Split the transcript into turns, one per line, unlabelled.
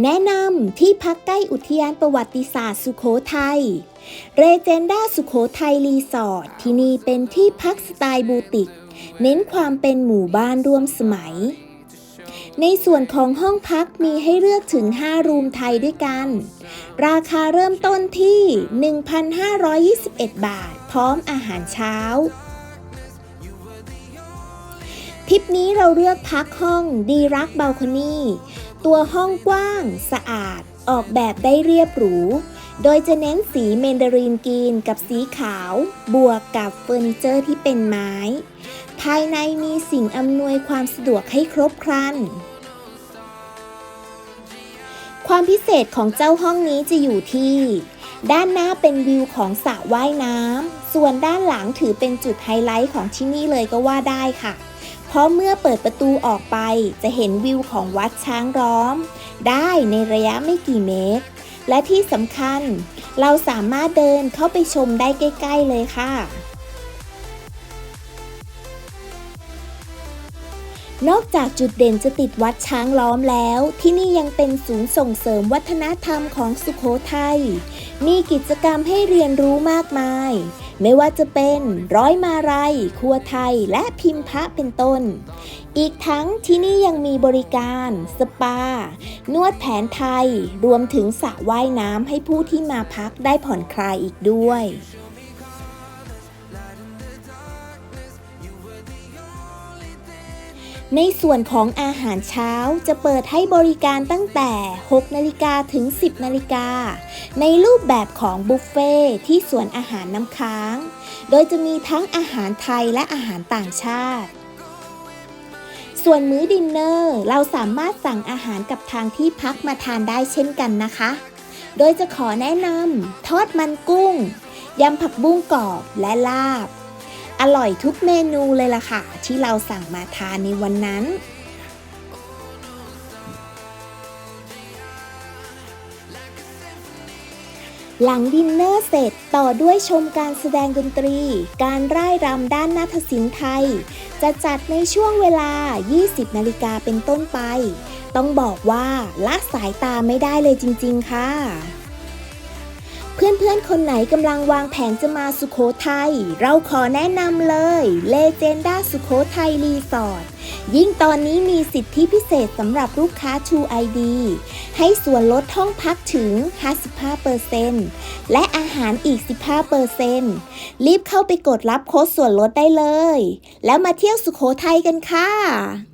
แนะนำที่พักใกล้อุทยานประวัติศาสตร์สุขโขทัย เรเจนดาสุขโขทัยรีสอร์ทที่นี่เป็นที่พักสไตล์บูติก เน้นความเป็นหมู่บ้านร่วมสมัย ในส่วนของห้องพักมีให้เลือกถึง 5 รูมไทยด้วยกัน ราคาเริ่มต้นที่ 1,521 บาท พร้อมอาหารเช้าทริปนี้เราเลือกพักห้องดีรักบ a ลคอนี่ ตัวห้องกว้าง สะอาด ออกแบบได้เรียบหรู โดยจะเน้นสีเมนดารีนกรีนกับสีขาว บวกกับเฟอร์นิเจอร์ที่เป็นไม้ ภายในมีสิ่งอำนวยความสะดวกให้ครบครัน ความพิเศษของเจ้าห้องนี้จะอยู่ที่ ด้านหน้าเป็นวิวของสระว่ายน้ำ ส่วนด้านหลังถือเป็นจุดไฮไลท์ของที่นี่เลยก็ว่าได้ค่ะ เพราะเมื่อเปิดประตูออกไปจะเห็นวิวของวัดช้างร้อม ได้ในระยะไม่กี่เมตร และที่สำคัญ เราสามารถเดินเข้าไปชมได้ใกล้ ๆ เลยค่ะ นอกจากจุดเด่นจะติดวัดช้างล้อมแล้ว ที่นี่ยังเป็นศูนย์ส่งเสริมวัฒนธรรมของสุขโขทัย มีกิจกรรมให้เรียนรู้มากมาย ไม่ว่าจะเป็นร้อยมาลัยครัวไทย และพิมพ์พระเป็นต้น อีกทั้งที่นี่ยังมีบริการ สปา นวดแผนไทย รวมถึงสระว่ายน้ำให้ผู้ที่มาพักได้ผ่อนคลายอีกด้วย ในส่วนของอาหารเช้าจะเปิดให้บริการตั้งแต่ 6 นาฬิกาถึง 10 นาฬิกา ในรูปแบบของบุฟเฟ่ที่สวนอาหารน้ำค้าง โดยจะมีทั้งอาหารไทยและอาหารต่างชาติ ส่วนมื้อดินเนอร์ เราสามารถสั่งอาหารกับทางที่พักมาทานได้เช่นกันนะคะ โดยจะขอแนะนำทอดมันกุ้ง ยำผักบุ้งกรอบและลาบ อร่อยทุกเมนูเลยล่ะค่ะ ที่เราสั่งมาทานในวันนั้นหลังดินเนอร์เสร็จต่อด้วยชมการแสดงดนตรี การร่ายรำด้านนาฏศิลป์ไทย จะจัดในช่วงเวลา 20 นาฬิกาเป็นต้นไป ต้องบอกว่าละสายตาไม่ได้เลยจริง ๆ ค่ะ เพื่อนๆ คนไหนกำลังวางแผนจะมาสุโขทัย เราขอแนะนำเลยเลเจนด้าสุโขทัยรีสอร์ทยิ่งตอนนี้มีสิทธิพิเศษสำหรับลูกค้า True ID ให้ส่วนลดห้องพักถึง 55%และอาหารอีก 15%รีบเข้าไปกดรับโค้ดส่วนลดได้เลย แล้วมาเที่ยวสุโขทัยกันค่ะ